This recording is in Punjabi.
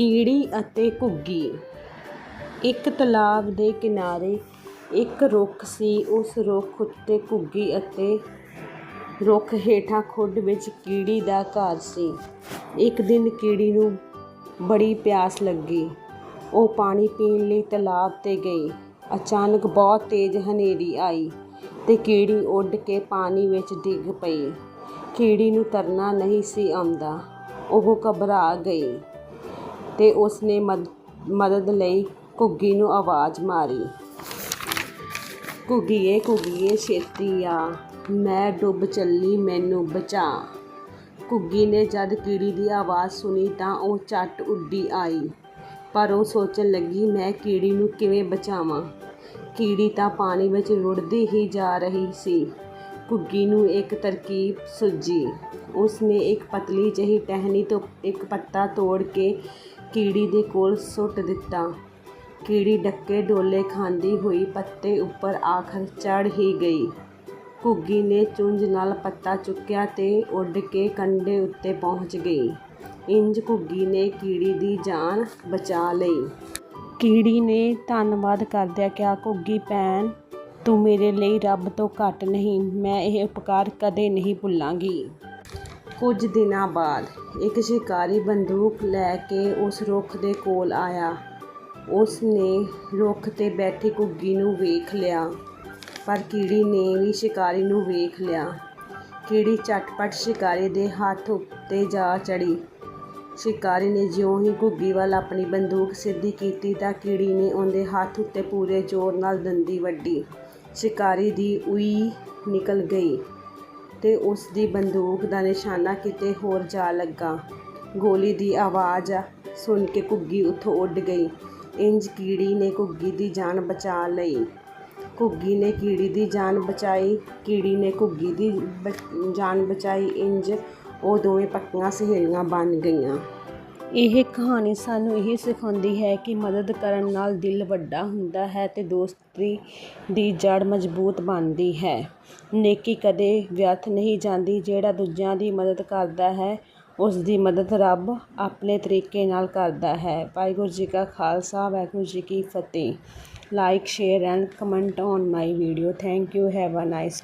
ਕੀੜੀ ਅਤੇ ਘੁੱਗੀ। ਇੱਕ ਤਲਾਬ ਦੇ ਕਿਨਾਰੇ ਇੱਕ ਰੁੱਖ ਸੀ। ਉਸ ਰੁੱਖ ਉੱਤੇ ਘੁੱਗੀ ਅਤੇ ਰੁੱਖ ਹੇਠਾਂ ਖੁੱਡ ਵਿੱਚ ਕੀੜੀ ਦਾ ਘਰ ਸੀ। ਇੱਕ ਦਿਨ ਕੀੜੀ ਨੂੰ ਬੜੀ ਪਿਆਸ ਲੱਗੀ। ਉਹ ਪਾਣੀ ਪੀਣ ਲਈ ਤਲਾਬ 'ਤੇ ਗਈ। ਅਚਾਨਕ ਬਹੁਤ ਤੇਜ਼ ਹਨੇਰੀ ਆਈ ਤੇ ਕੀੜੀ ਉੱਡ ਕੇ ਪਾਣੀ ਵਿੱਚ ਡਿੱਗ ਪਈ। ਕੀੜੀ ਨੂੰ ਤਰਨਾ ਨਹੀਂ ਸੀ ਆਉਂਦਾ। ਉਹ ਘਬਰਾ ਗਈ। ਤੇ ਉਸਨੇ ਮਦ, ਮਦਦ ਲਈ ਘੁੱਗੀ ਨੂੰ ਆਵਾਜ਼ ਮਾਰੀ। ਘੁੱਗੀਏ ਘੁੱਗੀਏ ਛੇਤੀ ਆ ਮੈਂ ਡੁੱਬ ਚੱਲੀ, ਮੈਨੂੰ ਬਚਾ। ਘੁੱਗੀ ਨੇ ਜਦ ਕੀੜੀ ਦੀ ਆਵਾਜ਼ ਸੁਣੀ ਤਾਂ ਉਹ ਝੱਟ ਉੱਡੀ ਆਈ। ਪਰ ਉਹ ਸੋਚਣ ਲੱਗੀ, ਮੈਂ ਕੀੜੀ ਨੂੰ ਕਿਵੇਂ ਬਚਾਵਾਂ? ਕੀੜੀ ਤਾਂ ਪਾਣੀ ਵਿੱਚ ਰੁੜਦੀ ਹੀ ਜਾ ਰਹੀ ਸੀ। ਘੁੱਗੀ ਨੂੰ ਇੱਕ ਤਰਕੀਬ ਸੁੱਝੀ ਉਸਨੇ ਇੱਕ ਪਤਲੀ ਜਿਹੀ ਟਹਿਣੀ ਤੋਂ ਇੱਕ ਪੱਤਾ ਤੋੜ ਕੇ ਕੀੜੀ ਦੇ ਕੋਲ ਸੁੱਟ ਦਿੱਤਾ। ਕੀੜੀ ਡੱਕੇ ਡੋਲੇ ਖਾਂਦੀ ਹੋਈ ਪੱਤੇ ਉੱਪਰ ਆਖਰ ਚੜ੍ਹ ਹੀ ਗਈ। ਘੁੱਗੀ ਨੇ ਚੁੰਝ ਨਾਲ ਪੱਤਾ ਚੁੱਕਿਆ ਤੇ ਉੱਡ ਕੇ ਕੰਢੇ ਉੱਤੇ ਪਹੁੰਚ ਗਈ। ਇੰਜ ਘੁੱਗੀ ਨੇ ਕੀੜੀ ਦੀ ਜਾਨ ਬਚਾ ਲਈ। ਕੀੜੀ ਨੇ ਧੰਨਵਾਦ ਕਰਦਿਆਂ ਕਿਹਾ, ਘੁੱਗੀ ਭੈਣ ਤੂੰ ਮੇਰੇ ਲਈ ਰੱਬ ਤੋਂ ਘੱਟ ਨਹੀਂ, ਮੈਂ ਇਹ ਉਪਕਾਰ ਕਦੇ ਨਹੀਂ ਭੁੱਲਾਂਗੀ। ਕੁਝ ਦਿਨਾਂ ਬਾਅਦ ਇੱਕ ਸ਼ਿਕਾਰੀ ਬੰਦੂਕ ਲੈ ਕੇ ਉਸ ਰੁੱਖ ਦੇ ਕੋਲ ਆਇਆ। ਉਸ ਨੇ ਰੁੱਖ 'ਤੇ ਬੈਠੀ ਘੁੱਗੀ ਨੂੰ ਵੇਖ ਲਿਆ, ਪਰ ਕੀੜੀ ਨੇ ਵੀ ਸ਼ਿਕਾਰੀ ਨੂੰ ਵੇਖ ਲਿਆ। ਕੀੜੀ ਝਟਪਟ ਸ਼ਿਕਾਰੀ ਦੇ ਹੱਥ ਉੱਤੇ ਜਾ ਚੜੀ ਸ਼ਿਕਾਰੀ ਨੇ ਜਿਉਂ ਹੀ ਘੁੱਗੀ ਵੱਲ ਆਪਣੀ ਬੰਦੂਕ ਸਿੱਧੀ ਕੀਤੀ ਤਾਂ ਕੀੜੀ ਨੇ ਉਹਦੇ ਹੱਥ ਉੱਤੇ ਪੂਰੇ ਜ਼ੋਰ ਨਾਲ ਦੰਦੀ ਵੱਢੀ। ਸ਼ਿਕਾਰੀ ਦੀ ਊਈ ਨਿਕਲ ਗਈ ਤੇ ਉਸ ਦੀ ਬੰਦੂਕ ਦਾ ਨਿਸ਼ਾਨਾ ਕਿਤੇ ਹੋਰ ਜਾ ਲੱਗਾ। ਗੋਲੀ ਦੀ ਆਵਾਜ਼ ਸੁਣ ਕੇ ਘੁੱਗੀ ਉੱਥੋਂ ਉੱਡ ਗਈ। ਇੰਜ ਕੀੜੀ ਨੇ ਘੁੱਗੀ ਦੀ ਜਾਨ ਬਚਾ ਲਈ। ਘੁੱਗੀ ਨੇ ਕੀੜੀ ਦੀ ਜਾਨ ਬਚਾਈ, ਕੀੜੀ ਨੇ ਘੁੱਗੀ ਦੀ ਬ- ਜਾਨ ਬਚਾਈ। ਇੰਜ ਉਹ ਦੋਵੇਂ ਪੱਕੀਆਂ ਸਹੇਲੀਆਂ ਬਣ ਗਈਆਂ। ਇਹ ਕਹਾਣੀ ਸਾਨੂੰ ਇਹ ਸਿਖਾਉਂਦੀ ਹੈ ਕਿ ਮਦਦ ਕਰਨ ਨਾਲ ਦਿਲ ਵੱਡਾ ਹੁੰਦਾ ਹੈ ਅਤੇ ਦੋਸਤੀ ਦੀ ਜੜ ਮਜ਼ਬੂਤ ਬਣਦੀ ਹੈ। ਨੇਕੀ ਕਦੇ ਵਿਅਰਥ ਨਹੀਂ ਜਾਂਦੀ, ਜਿਹੜਾ ਦੂਜਿਆਂ ਦੀ ਮਦਦ ਕਰਦਾ ਹੈ ਉਸ ਦੀ ਮਦਦ ਰੱਬ ਆਪਣੇ ਤਰੀਕੇ ਨਾਲ ਕਰਦਾ ਹੈ। ਵਾਹਿਗੁਰੂ ਜੀ ਕਾ ਖਾਲਸਾ, ਵਾਹਿਗੁਰੂ ਜੀ ਕੀ ਫਤਿਹ। Like share and comment on my video thank you have a nice